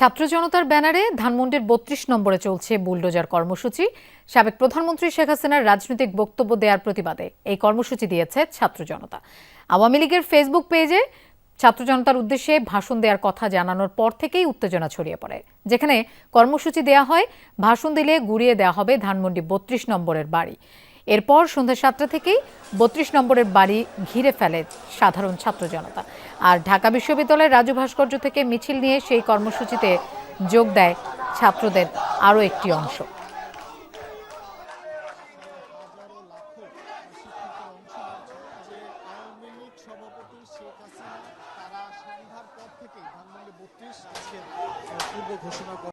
ছাত্র জনতার ব্যানারে ধানমন্ডির বত্রিশ নম্বরে চলছে বুলডোজার কর্মসূচি। সাবেক প্রধানমন্ত্রী শেখ হাসিনার রাজনৈতিক বক্তব্য দেওয়ার প্রতিবাদে এই কর্মসূচি দিয়েছে ছাত্র জনতা। আওয়ামী লীগের ফেসবুক পেজে ছাত্র জনতার উদ্দেশ্যে ভাষণ দেওয়ার কথা জানানোর পর থেকেই উত্তেজনা ছড়িয়ে পড়ে। যেখানে কর্মসূচি দেয়া হয়, ভাষণ দিলে গুড়িয়ে দেওয়া হবে ধানমন্ডি বত্রিশ নম্বরের বাড়ি। এরপর সন্ধ্যা সাতটা থেকেই বত্রিশ নম্বরের বাড়ি ঘিরে ফেলে সাধারণ ছাত্র জনতা। আর ঢাকা বিশ্ববিদ্যালয়ের রাজু ভাস্কর্য থেকে মিছিল নিয়ে সেই কর্মসূচিতে যোগ দেয় ছাত্রদের আরও একটি অংশ। ঘোষণা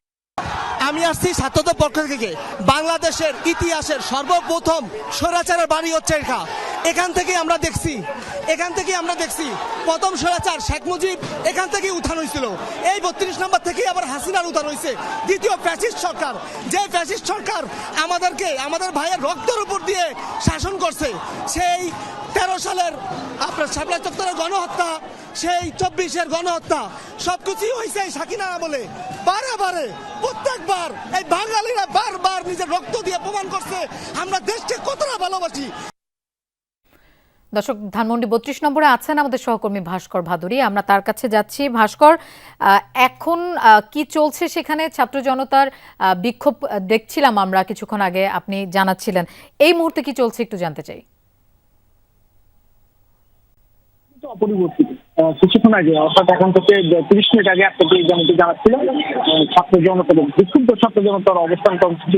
আমি আসছি ছাত্রদের পক্ষ থেকে। বাংলাদেশের ইতিহাসের সর্বপ্রথম স্বৈরাচারের বাড়ি হচ্ছে এটা এখান থেকে আমরা দেখছি, এখান থেকে আমরা দেখছি। প্রথম স্বৈরাচার শেখ মুজিব এখান থেকেই উত্থান হয়েছিল। এই বত্রিশ নম্বর থেকেই আবার হাসিনার উত্থান হয়েছে। দ্বিতীয় ফ্যাসিস্ট সরকার, যে ফ্যাসিস্ট সরকার আমাদেরকে, আমাদের ভাইয়ের রক্তের উপর দিয়ে শাসন করছে, সেই তেরো সালের আপনার শাপলা চত্বরের গণহত্যা, সেই চব্বিশের গণহত্যা, সবকিছুই হয়েছে এই সাকিনা বলে বারে বারে, প্রত্যেকবার এই বাঙালিরা বারবার নিজের রক্ত দিয়ে প্রমাণ করছে, আমরা দেশকে কতটা ভালোবাসি। দর্শক, ধানমন্ডি বত্রিশ নম্বরে আছেন আমাদের সহকর্মী ভাস্কর ভাদুরী। আমরা তার কাছে যাচ্ছি। ভাস্কর এখন কি চলছে সেখানে? ছাত্র জনতার বিক্ষোভ দেখছিলাম আমরা কিছুক্ষণ আগে, আপনি জানাচ্ছিলেন। এই মুহূর্তে কি চলছে একটু জানতে চাই। অপরিবর্তিত। কিছুক্ষণ আগে, অর্থাৎ এখন থেকে তিরিশ মিনিট আগে আপনাকে জানাচ্ছিল ছাত্র জনতার বিক্ষুব্ধ ছাত্র জনতার অবস্থান কর্মসূচি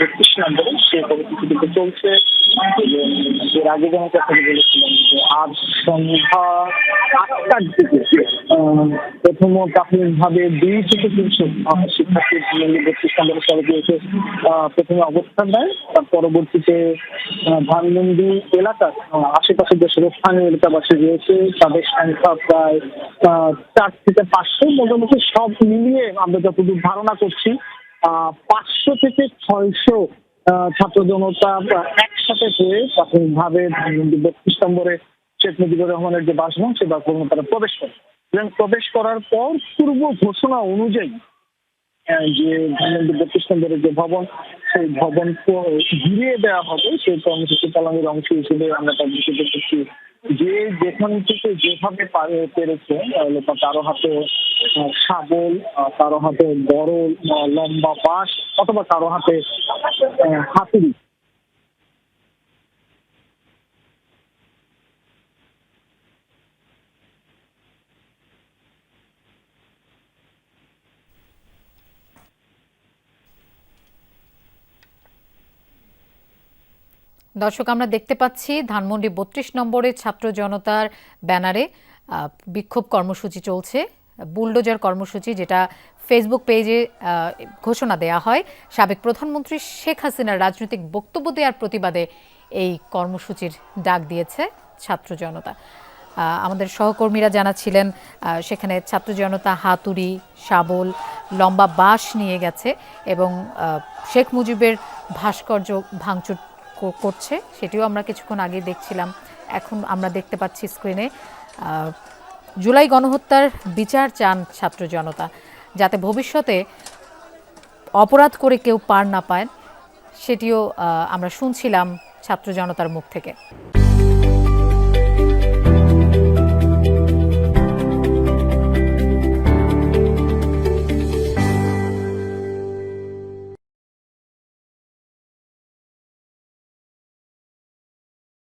বত্রিশ নম্বরে সে কর্মসূচিটিতে চলছে। এর আগে যেমন বলেছিলাম আজ সন্ধ্যা আটটার দিকে প্রথম প্রাথমিকভাবে দুই থেকে তিনশো শিক্ষার্থী বত্রিশ নম্বরে চলে গিয়েছে প্রথমে অবস্থান তার পরবর্তীতে ধানমন্ডি এলাকার আশেপাশে যে স্থানীয় এলাকাবাসী রয়েছে, তাদের সংখ্যা প্রায় চার থেকে পাঁচশো, মোটামুটি সব মিলিয়ে আমরা যতদূর ধারণা করছি পাঁচশো থেকে ছয়শো ছাত্র জনতা একসাথে হয়ে প্রাথমিকভাবে ধানমন্ডি বত্রিশ নম্বরে শেখ মুজিবুর রহমানের যে বাসভবন, সে বাসভবনে তারা প্রবেশ করে। এবং প্রবেশ করার পর পূর্ব ঘোষণা অনুযায়ী যে প্রতিষ্ঠানের যে ভবন, সেই ভবন ঘিরিয়ে দেওয়া হবে সেই কর্মসূচি পালনের অংশ হিসেবে আমরা বিষয়ে দেখেছি। যে যেখান থেকে যেভাবে পারে, পেরেছে কারও হাতে সাবল কারও হাতে বড় লম্বা বাঁশ, অথবা কারও হাতে হাতুড়ি দর্শক, আমরা দেখতে পাচ্ছি ধানমন্ডি বত্রিশ নম্বরে ছাত্র জনতার ব্যানারে বিক্ষোভ কর্মসূচি চলছে, বুলডোজার কর্মসূচি যেটা ফেসবুক পেজে ঘোষণা দেয়া হয়। সাবেক প্রধানমন্ত্রী শেখ হাসিনার রাজনৈতিক বক্তব্য দেওয়ার প্রতিবাদে এই কর্মসূচির ডাক দিয়েছে ছাত্র জনতা। আমাদের সহকর্মীরা জানাচ্ছিলেন সেখানে ছাত্র জনতা হাতুড়ি, শাবল, লম্বা বাঁশ নিয়ে গেছে এবং শেখ মুজিবের ভাস্কর্য ভাঙচুর করছে, সেটিও আমরা কিছুক্ষণ আগে দেখছিলাম। এখন আমরা দেখতে পাচ্ছি স্ক্রিনে জুলাই গণহত্যার বিচার চান ছাত্র জনতা, যাতে ভবিষ্যতে অপরাধ করে কেউ পার না পায়, সেটিও আমরা শুনছিলাম ছাত্র জনতার মুখ থেকে।